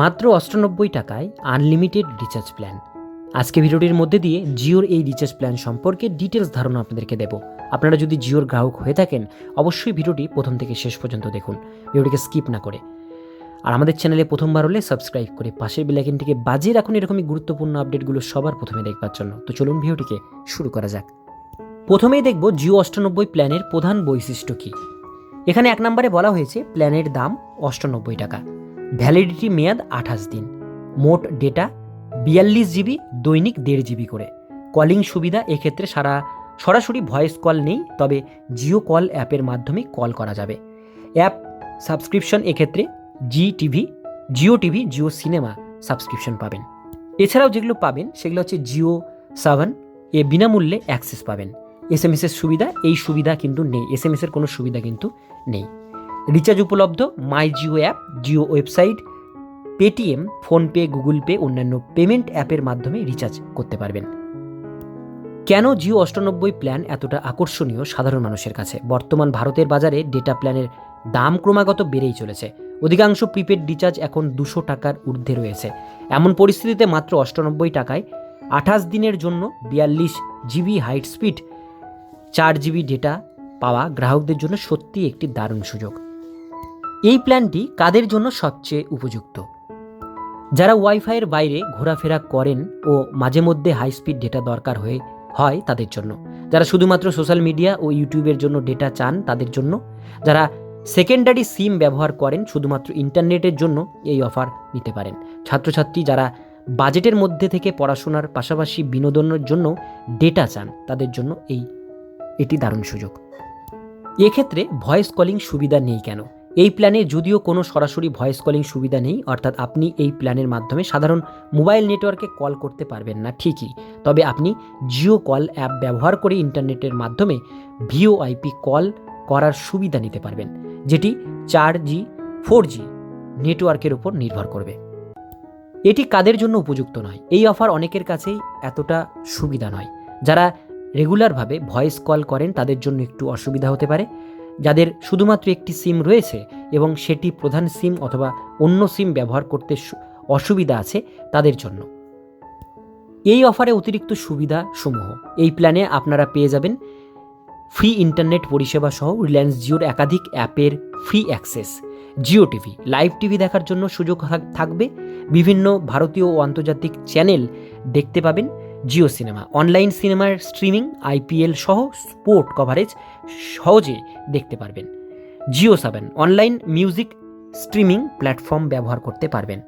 মাত্র অষ্টানব্বই টাকায় unlimited recharge plan. আজকে ভিডিওটির মধ্যে দিয়ে জিওর এই রিচার্জ প্ল্যান সম্পর্কে ডিটেলস ধারণা আপনাদেরকে দেব। আপনারা যদি জিওর গ্রাহক হয়ে থাকেন, অবশ্যই ভিডিওটি প্রথম থেকে শেষ পর্যন্ত দেখুন। ভিডিওটিকে স্কিপ না করে। আর আমাদের চ্যানেলে প্রথমবার হলে সাবস্ক্রাইব করে পাশের বেলাইকনটিকে বাজিয়ে রাখুন এরকমই গুরুত্বপূর্ণ আপডেটগুলো সবার প্রথমে দেখবার জন্য। তো চলুন ভিডিওটিকে শুরু করা যাক। প্রথমেই দেখব জিও অষ্টানব্বই প্ল্যানের প্রধান বৈশিষ্ট্য কী। এখানে এক নম্বরে বলা হয়েছে প্ল্যানের দাম অষ্টানব্বই টাকা। ভ্যালিডিটি মেয়াদ আঠাশ দিন, মোট ডেটা বিয়াল্লিশ জিবি, দৈনিক দেড় জিবি করে। কলিং সুবিধা এক্ষেত্রে সারা, সরাসরি ভয়েস কল নেই, তবে জিও কল অ্যাপের মাধ্যমে কল করা যাবে। অ্যাপ সাবস্ক্রিপশন এক্ষেত্রে Zee TV Jio TV, Jio cinema subscription পাবেন। এছাড়াও যেগুলো পাবেন, সেগুলো হচ্ছে জিও সেভেন, এ বিনামূল্যে অ্যাক্সেস পাবেন। এস এম এসের সুবিধা, এই সুবিধা কিন্তু নেই এস এসের কোনো সুবিধা কিন্তু নেই। রিচার্জ উপলব্ধ, my Jio app, Jio website, Paytm, PhonePe, Google Pay, অন্যান্য পেমেন্ট অ্যাপের মাধ্যমে রিচার্জ করতে পারবেন। কেন জিও অষ্টানব্বই প্ল্যান এতটা আকর্ষণীয় সাধারণ মানুষের কাছে? বর্তমান ভারতের বাজারে ডেটা প্ল্যানের দাম ক্রমাগত বেড়েই চলেছে। অধিকাংশ প্রিপেড রিচার্জ এখন দুশো টাকার ঊর্ধ্বে রয়েছে। এমন পরিস্থিতিতে মাত্র অষ্টানব্বই টাকায় আঠাশ দিনের জন্য বিয়াল্লিশ জিবি হাইট স্পিড, চার জিবি ডেটা পাওয়া গ্রাহকদের জন্য সত্যি একটি দারুণ সুযোগ। এই প্ল্যানটি কাদের জন্য সবচেয়ে উপযুক্ত? যারা ওয়াইফাইয়ের বাইরে ঘোরাফেরা করেন ও মাঝে মধ্যে হাই স্পিড ডেটা দরকার হয়ে হয় তাদের জন্য। যারা শুধুমাত্র সোশ্যাল মিডিয়া ও ইউটিউবের জন্য ডেটা চান তাদের জন্য। যারা সেকেন্ডারি সিম ব্যবহার করেন শুধুমাত্র ইন্টারনেটের জন্য এই অফার নিতে পারেন। ছাত্রছাত্রী যারা বাজেটের মধ্যে থেকে পড়াশোনার পাশাপাশি বিনোদনের জন্য ডেটা চান তাদের জন্য এই, এটি দারুণ সুযোগ। এক্ষেত্রে ভয়েস কলিং সুবিধা নেই কেন? এই প্ল্যানে যদিও কোনো সরাসরি ভয়েস কলিং সুবিধা নেই, অর্থাৎ আপনি এই প্ল্যানের মাধ্যমে সাধারণ মোবাইল নেটওয়ার্কে কল করতে পারবেন না ঠিকই। তবে আপনি জিও কল অ্যাপ ব্যবহার করে ইন্টারনেটের মাধ্যমে ভিওআইপি কল করার সুবিধা নিতে পারবেন, যেটি চার জি, ফোর জি নেটওয়ার্কের উপর নির্ভর করবে। এটি কাদের জন্য উপযুক্ত নয়? এই অফার অনেকের কাছেই এতটা সুবিধা নয়। যারা রেগুলারভাবে ভয়েস কল করেন, তাদের জন্য একটু অসুবিধা হতে পারে। যাদের শুধুমাত্র একটি সিম রয়েছে এবং সেটি প্রধান সিম অথবা অন্য সিম ব্যবহার করতে অসুবিধা আছে তাদের জন্য। এই অফারে অতিরিক্ত সুবিধা সমূহ এই প্ল্যানে আপনারা পেয়ে যাবেন ফ্রি ইন্টারনেট পরিষেবা সহ রিলায়েন্স জিওর একাধিক অ্যাপের free access, Jio TV, live TV দেখার জন্য সুযোগ থাকবে। বিভিন্ন ভারতীয় ও আন্তর্জাতিক চ্যানেল দেখতে পাবেন। জিও সিনেমা। অনলাইন সিনেমার স্ট্রিমিং, আইপিএল সহ স্পোর্ট কভারেজ সহজে দেখতে পারবেন। Jio Saavn, online music streaming platform ব্যবহার করতে পারবেন।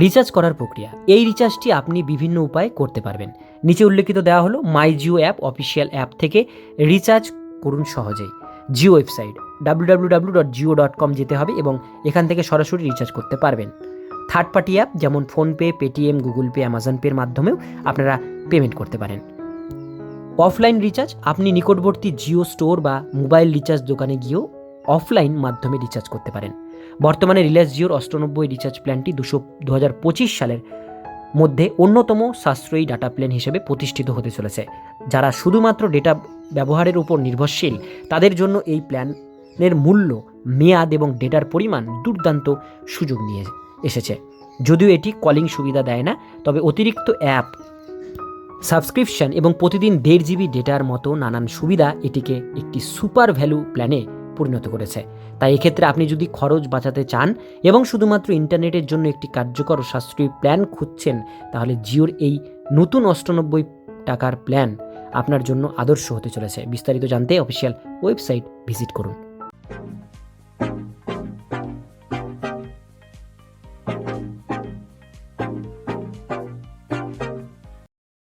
রিচার্জ করার প্রক্রিয়া। এই রিচার্জটি আপনি বিভিন্ন উপায়ে করতে পারবেন। নিচে উল্লেখিত দেওয়া হলো my Jio app, official app থেকে রিচার্জ করুন সহজেই। Jio website W W W dot Jio dot com যেতে হবে এবং এখান থেকে সরাসরি রিচার্জ করতে পারবেন। থার্ড পার্টি অ্যাপ যেমন PhonePe Paytm Google Pay Amazon পের মাধ্যমেও আপনারা পেমেন্ট করতে পারেন। অফলাইন রিচার্জ আপনি নিকটবর্তী জিও স্টোর বা মোবাইল রিচার্জ দোকানে গিয়েও অফলাইন মাধ্যমে রিচার্জ করতে পারেন। বর্তমানে রিলায়েন্স জিওর অষ্টানব্বই রিচার্জ প্ল্যানটি দুশো দু হাজার পঁচিশ সালের মধ্যে অন্যতম সাশ্রয়ী ডাটা প্ল্যান হিসেবে প্রতিষ্ঠিত হতে চলেছে। যারা শুধুমাত্র ডেটা ব্যবহারের উপর নির্ভরশীল, তাদের জন্য এই প্ল্যানের মূল্য, মেয়াদ এবং ডেটার পরিমাণ দুর্দান্ত সুযোগ নিয়ে এসেছে। যদিও এটি কলিং সুবিধা দেয় না, তবে অতিরিক্ত অ্যাপ, সাবস্ক্রিপশন এবং প্রতিদিন দেড় জিবি ডেটার মতো নানান সুবিধা এটিকে একটি সুপার ভ্যালু প্ল্যানে পরিণত করেছে। তাই এক্ষেত্রে আপনি যদি খরচ বাঁচাতে চান এবং শুধুমাত্র ইন্টারনেটের জন্য একটি কার্যকর সাশ্রয়ী প্ল্যান খুঁজছেন, তাহলে জিওর এই নতুন অষ্টানব্বই টাকার প্ল্যান আপনার জন্য আদর্শ হতে চলেছে। বিস্তারিত জানতে অফিসিয়াল ওয়েবসাইট ভিজিট করুন।